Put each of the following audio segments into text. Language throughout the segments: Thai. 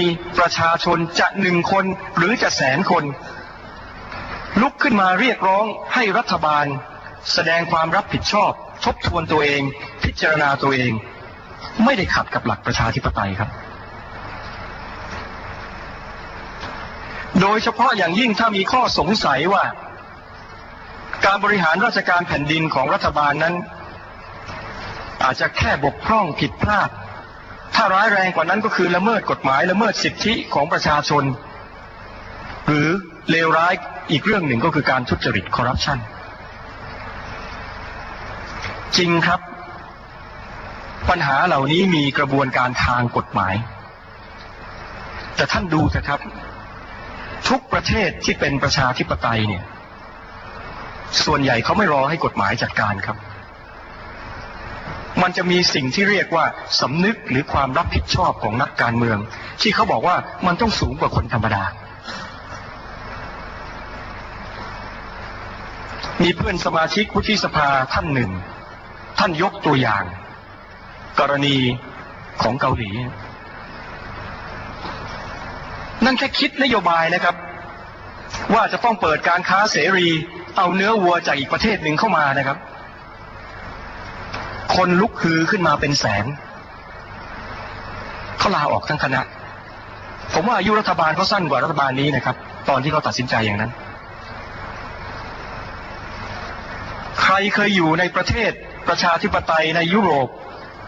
มีประชาชนจะหนึ่งคนหรือจะแสนคน ลุกขึ้นมาเรียกร้องให้รัฐบาล แสดงความรับผิดชอบ ทบทวนตัวเอง พิจารณาตัวเอง ไม่ได้ขัดกับหลักประชาธิปไตยครับ โดยเฉพาะอย่างยิ่งถ้ามีข้อสงสัยว่า การบริหารราชการแผ่นดินของรัฐบาลนั้น อาจจะแค่บกพร่องผิดพลาด ถ้าร้ายแรงกว่านั้นก็คือละเมิดกฎหมายละเมิดสิทธิของประชาชน หรือเลวร้ายอีกเรื่องหนึ่งก็คือการทุจริตคอร์รัปชันจริงครับ ปัญหาเหล่านี้มีกระบวนการทางกฎหมาย แต่ท่านดูเถอะครับ ทุกประเทศที่เป็นประชาธิปไตยเนี่ย ส่วนใหญ่เขาไม่รอให้กฎหมายจัดการครับ มันจะมีสิ่งที่เรียกว่าสำนึกหรือความรับผิดชอบของนักการเมือง ที่เขาบอกว่ามันต้องสูงกว่าคนธรรมดา มีเพื่อนสมาชิกวุฒิสภาท่านหนึ่ง ท่านยกตัวอย่าง กรณีของเกาหลี นั่นแค่คิดนโยบายนะครับ ว่าจะต้องเปิดการค้าเสรี เอาเนื้อวัวจากอีกประเทศหนึ่งเข้ามานะครับ คนลุกฮือขึ้นมาเป็นแสนเขาลาออกทั้งคณะ ผมว่าอายุรัฐบาลเขาสั้นกว่ารัฐบาลนี้นะครับ ตอนที่เขาตัดสินใจอย่างนั้น ใครเคยอยู่ในประเทศประชาธิปไตยในยุโรป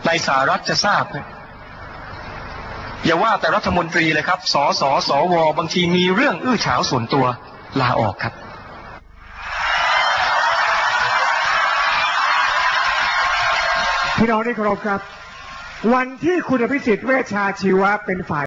ในสหรัฐจะทราบนะอย่าว่าแต่รัฐมนตรีเลยครับ สสสว บางทีมีเรื่องอื้อฉาวส่วนตัวลาออกครับ พี่น้องที่เคารพครับ วันที่คุณอภิสิทธิ์เวชชาชีวะเป็นฝ่าย